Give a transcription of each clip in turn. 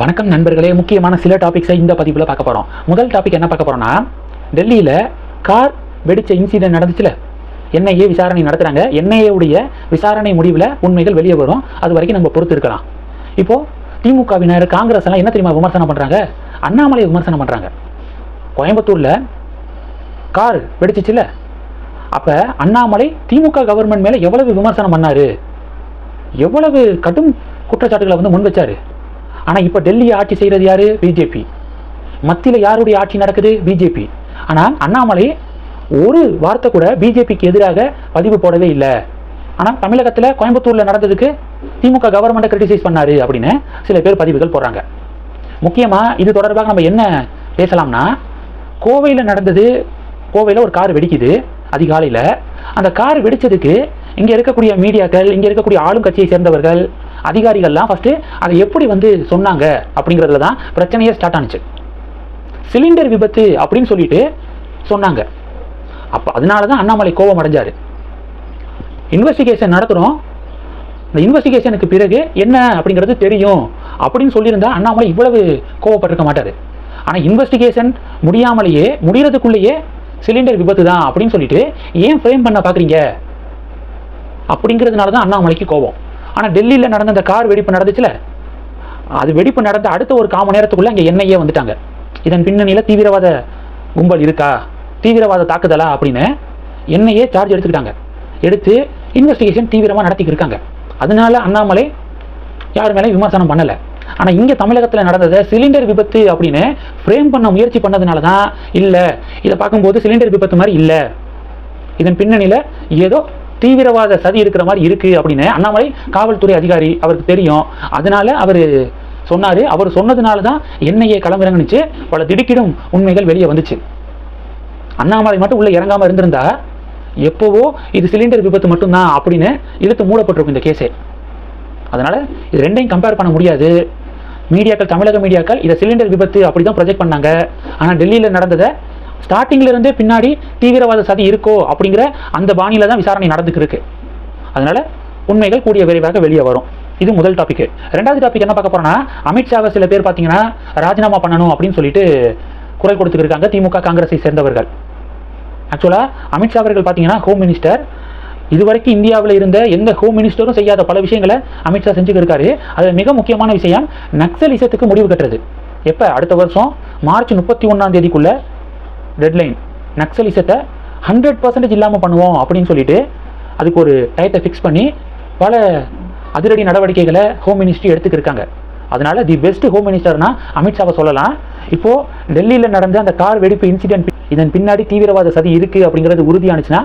வணக்கம் நண்பர்களே. முக்கியமான சில டாபிக்ஸை இந்த பதிவில் பார்க்க போகிறோம் முதல் டாபிக் என்ன பார்க்க போகிறோம்னா டெல்லியில் கார் வெடித்த இன்சிடென்ட் நடந்துச்சுல? என்ஐஏ விசாரணை நடத்துகிறாங்க என்ஐஏவுடைய உடைய விசாரணை முடிவில் உண்மைகள் வெளியே வரும். அது வரைக்கும் நம்ம பொறுத்து இருக்கலாம். இப்போது திமுகவினர் காங்கிரஸ் எல்லாம் என்ன தெரியுமா விமர்சனம் பண்ணுறாங்க அண்ணாமலையை விமர்சனம் பண்ணுறாங்க கோயம்புத்தூரில் கார் வெடிச்சிச்சுல? அப்போ அண்ணாமலை திமுக கவர்மெண்ட் மேலே எவ்வளவு விமர்சனம் பண்ணார்? எவ்வளவு கடும் குற்றச்சாட்டுகளை வந்து முன் வச்சாரு? ஆனால் இப்போ டெல்லியை ஆட்சி செய்கிறது யார்? பிஜேபி. மத்தியில் யாருடைய ஆட்சி நடக்குது? பிஜேபி. ஆனால் அண்ணாமலை ஒரு வார்த்தை கூட பிஜேபிக்கு எதிராக பதிவு போடவே இல்லை. ஆனால் தமிழகத்தில் கோயம்புத்தூரில் நடந்ததுக்கு திமுக கவர்மெண்ட்டை கிரிட்டிசைஸ் பண்ணாரு அப்படின்னு சில பேர் பதிவுகள் போடுறாங்க. முக்கியமாக இது தொடர்பாக நம்ம என்ன பேசலாம்னா கோவையில் நடந்தது கோவையில் ஒரு கார் வெடிக்குது அதிகாலையில். அந்த கார் வெடிச்சதுக்கு இங்கே இருக்கக்கூடிய மீடியாக்கள் இங்கே இருக்கக்கூடிய ஆளும் கட்சியை சேர்ந்தவர்கள் அதிகாரிகள்லாம் ஃபஸ்ட்டு அதை எப்படி வந்து சொன்னாங்க அப்படிங்கிறதுல தான் பிரச்சனையே ஸ்டார்ட் ஆனுச்சு. சிலிண்டர் விபத்து அப்படின்னு சொல்லிட்டு சொன்னாங்க. அப்போ அதனால தான் அண்ணாமலை கோபம் அடைஞ்சார். இன்வெஸ்டிகேஷன் நடத்துகிறோம் இந்த இன்வெஸ்டிகேஷனுக்கு பிறகு என்ன அப்படிங்கிறது தெரியும் அப்படின்னு சொல்லியிருந்தா அண்ணாமலை இவ்வளவு கோவப்பட்டிருக்க மாட்டார். ஆனால் இன்வெஸ்டிகேஷன் முடியாமலேயே முடிகிறதுக்குள்ளேயே சிலிண்டர் விபத்து தான் அப்படின்னு சொல்லிட்டு ஏன் ஃப்ரேம் பண்ண பார்க்குறீங்க அப்படிங்கிறதுனால தான் அண்ணாமலைக்கு கோபம். ஆனால் டெல்லியில் நடந்த அந்த கார் வெடிப்பு நடந்துச்சுல? அது வெடிப்பு நடந்த அடுத்த ஒரு காமணி நேரத்துக்குள்ளே அங்கே என்ஐஏ வந்துட்டாங்க. இதன் பின்னணியில் தீவிரவாத கும்பல் இருக்கா? தீவிரவாத தாக்குதலா அப்படின்னு என்ஐஏ சார்ஜ் எடுத்துக்கிட்டாங்க. எடுத்து இன்வெஸ்டிகேஷன் தீவிரமாக நடத்திக்கிட்டு இருக்காங்க. அதனால அண்ணாமலை யார் மேலே விமர்சனம் பண்ணலை. ஆனால் இங்கே தமிழகத்தில் நடந்ததை சிலிண்டர் விபத்து அப்படின்னு ஃப்ரேம் பண்ண முயற்சி பண்ணதுனால தான் இல்லை. இதை பார்க்கும்போது சிலிண்டர் விபத்து மாதிரி இல்லை. இதன் பின்னணியில் ஏதோ தீவிரவாத சதி இருக்கிற மாதிரி இருக்குது அப்படின்னு அண்ணாமலை காவல்துறை அதிகாரி அவருக்கு தெரியும். அதனால அவர் சொன்னார். அவர் சொன்னதுனால தான் என்ஐஏ களமிறங்குனுச்சு. பல திடுக்கிடும் உண்மைகள் வெளியே வந்துச்சு. அண்ணாமலை மட்டும் உள்ளே இறங்காமல் இருந்திருந்தா எப்போவோ இது சிலிண்டர் விபத்து மட்டும்தான் அப்படின்னு இழுத்து மூடப்பட்டிருக்கும் இந்த கேஸே. அதனால் இது ரெண்டையும் கம்பேர் பண்ண முடியாது. மீடியாக்கள் தமிழக மீடியாக்கள் இதை சிலிண்டர் விபத்து அப்படி தான் ப்ரொஜெக்ட் பண்ணாங்க. ஆனால் டெல்லியில் நடந்ததை ஸ்டார்டிங்ல இருந்தே பின்னாடி தீவிரவாத சதி இருக்கோ அப்படிங்கிற அந்த பாணியில் தான் விசாரணை நடந்துக்கு இருக்கு அதனால உண்மைகள் கூடிய விரைவாக வெளியே வரும். இது முதல் டாபிக் ரெண்டாவது டாபிக் என்ன பார்க்க போறோம்னா அமித்ஷாவை சில பேர் பார்த்தீங்கன்னா ராஜினாமா பண்ணணும் அப்படின்னு சொல்லிட்டு குரல் கொடுத்துருக்காங்க திமுக காங்கிரஸை சேர்ந்தவர்கள். ஆக்சுவலாக அமித்ஷா அவர்கள் பார்த்தீங்கன்னா ஹோம் மினிஸ்டர் இதுவரைக்கும் இந்தியாவில் இருந்த எந்த ஹோம் மினிஸ்டரும் செய்யாத பல விஷயங்களை அமித்ஷா செஞ்சுக்கிட்டு இருக்காரு. அதில் மிக முக்கியமான விஷயம். நக்சலிசத்துக்கு முடிவு கட்டுறது. எப்போ? அடுத்த வருஷம் மார்ச் முப்பத்தி ஒன்றாம் தேதிக்குள்ளே டெட்லைன் நக்சலிசத்தை ஹண்ட்ரட் பர்சன்டேஜ் இல்லாமல் பண்ணுவோம் அப்படின்னு சொல்லிட்டு அதுக்கு ஒரு டயத்தை ஃபிக்ஸ் பண்ணி பல அதிரடி நடவடிக்கைகளை ஹோம் மினிஸ்ட்ரி எடுத்துக்கிருக்காங்க அதனால தி பெஸ்ட் ஹோம் மினிஸ்டர்னா அமித்ஷாவை சொல்லலாம். இப்போது டெல்லியில் நடந்த அந்த கார் வெடிப்பு இன்சிடென்ட் இதன் பின்னாடி தீவிரவாத சதி இருக்குது அப்படிங்கிறது உறுதியானுச்சுன்னா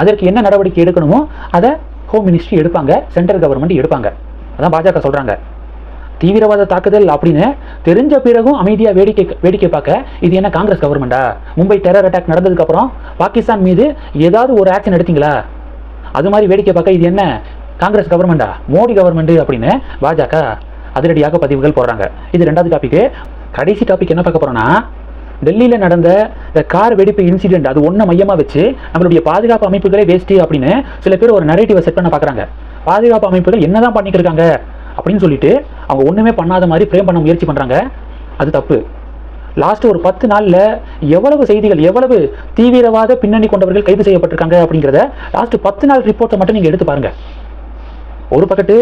அதற்கு என்ன நடவடிக்கை எடுக்கணுமோ அதை ஹோம் மினிஸ்ட்ரி எடுப்பாங்க சென்ட்ரல் கவர்மெண்ட் எடுப்பாங்க. அதான் பாஜக சொல்கிறாங்க தீவிரவாத தாக்குதல் அப்படின்னு தெரிஞ்ச பிறகும் அமைதியாக வேடிக்கை வேடிக்கை பார்க்க இது என்ன காங்கிரஸ் கவர்மெண்டா மும்பை டெரர் அட்டாக் நடந்ததுக்கு அப்புறம் பாகிஸ்தான் மீது ஏதாவது ஒரு ஆக்ஷன் எடுத்தீங்களா? அது மாதிரி வேடிக்கை பார்க்க இது என்ன? காங்கிரஸ் கவர்மெண்டா மோடி கவர்மெண்ட் அப்படின்னு பாஜக அதிரடியாக பதிவுகள் போடுறாங்க. இது ரெண்டாவது டாபிக் கடைசி டாபிக் என்ன பார்க்க போறோம்னா டெல்லியில் நடந்த இந்த கார் வெடிப்பு இன்சிடென்ட் அது ஒன்றை மையமாக வச்சு நம்மளுடைய பாதுகாப்பு அமைப்புகளே வேஸ்ட்டு அப்படின்னு சில பேர் ஒரு நரேட்டிவை செட் பண்ண பார்க்குறாங்க. பாதுகாப்பு அமைப்புகள் என்னதான் தான் பண்ணிக்கிருக்காங்க அப்படின்னு சொல்லிட்டு அவங்க ஒன்றுமே பண்ணாத மாதிரி ஃப்ரேம் பண்ண முயற்சி பண்ணுறாங்க அது தப்பு. லாஸ்ட் ஒரு பத்து நாளில் எவ்வளவு செய்திகள் எவ்வளவு தீவிரவாத பின்னணி கொண்டவர்கள் கைது செய்யப்பட்டிருக்காங்க அப்படிங்கிறத லாஸ்ட் பத்து நாள் ரிப்போர்ட்டை மட்டும் நீங்கள் எடுத்து பாருங்கள் ஒரு பக்கத்து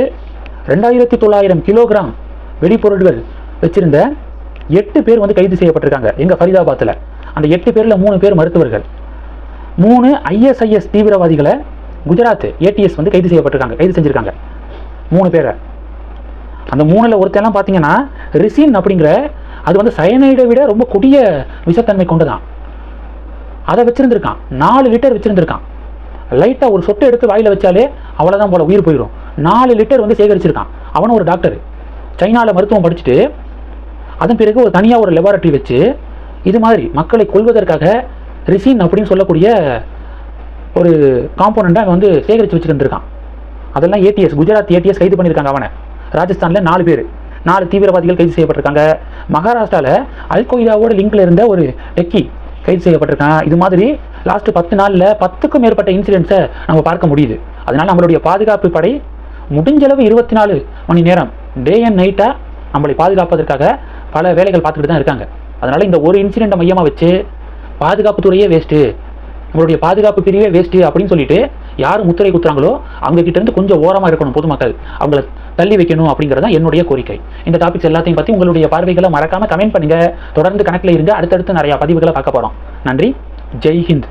ரெண்டாயிரத்தி தொள்ளாயிரம் கிலோகிராம் வெடிப்பொருட்கள் வச்சுருந்த எட்டு பேர் வந்து கைது செய்யப்பட்டிருக்காங்க எங்கள் ஃபரிதாபாத்தில் அந்த எட்டு பேரில் மூணு பேர் மருத்துவர்கள். மூணு ஐஎஸ்ஐஎஸ் தீவிரவாதிகளை குஜராத் ஏடிஎஸ் வந்து கைது செய்யப்பட்டிருக்காங்க கைது செஞ்சுருக்காங்க. மூணு பேரை. அந்த மூணில் ஒருத்தெல்லாம் பார்த்தீங்கன்னா ரிசின் அப்படிங்கிற அது வந்து சயனைடை விட ரொம்ப கொடிய விஷத்தன்மை கொண்டுதான் அதை வச்சுருந்துருக்கான் நாலு லிட்டர் வச்சுருந்துருக்கான் லைட்டாக ஒரு சொட்டு எடுத்து வாயில் வச்சாலே அவ்வளோதான் போல உயிர் போயிடும் நாலு லிட்டர் வந்து சேகரிச்சிருக்கான் அவனும் ஒரு டாக்டர். சைனாவில் மருத்துவம் படிச்சுட்டு அதன் பிறகு ஒரு தனியாக ஒரு லெபார்ட்டரி வச்சு இது மாதிரி மக்களை கொள்வதற்காக ரிசின் அப்படின்னு சொல்லக்கூடிய ஒரு காம்போனண்ட்டை அவன் வந்து சேகரித்து வச்சுருந்துருக்கான் அதெல்லாம் ஏடிஎஸ் குஜராத் ஏடிஎஸ் கைது பண்ணியிருக்காங்க அவனை. ராஜஸ்தானில் நாலு பேர். நாலு தீவிரவாதிகள் கைது செய்யப்பட்டிருக்காங்க. மகாராஷ்டிராவில் அல்கொய்தாவோட லிங்கில் இருந்த ஒரு டெக்கி கைது செய்யப்பட்டிருக்கான். இது மாதிரி லாஸ்ட் பத்து நாளில் பத்துக்கும் மேற்பட்ட இன்சிடென்ட்ஸை நம்ம பார்க்க முடியுது. அதனால் நம்மளுடைய பாதுகாப்பு படை முடிஞ்ச அளவு இருபத்தி நாலு மணி நேரம் டே அண்ட் நைட்டாக நம்மளை பாதுகாப்பதற்காக பல வேலைகள் பார்த்துக்கிட்டு தான் இருக்காங்க. அதனால் இந்த ஒரு இன்சிடெண்ட்டை மையமாக வச்சு பாதுகாப்புத்துறையே வேஸ்ட்டு நம்மளுடைய பாதுகாப்பு பிரிவே வேஸ்ட்டு அப்படின்னு சொல்லிட்டு யார் முத்திரை குத்துறாங்களோ அவங்க கிட்டேருந்து கொஞ்சம் ஓரமாக இருக்கணும் பொதுமக்கள். அவங்கள தள்ளி வைக்கணும் அப்படிங்கிறது தான் என்னுடைய கோரிக்கை. இந்த டாபிக்ஸ் எல்லாத்தையும் பற்றி உங்களுடைய பார்வைகளை மறக்காமல் கமெண்ட் பண்ணுங்கள் தொடர்ந்து கணக்கில் இருந்து அடுத்தடுத்து நிறையா பதிவுகளை பார்க்க போகிறோம் நன்றி. ஜெய் ஹிந்த்.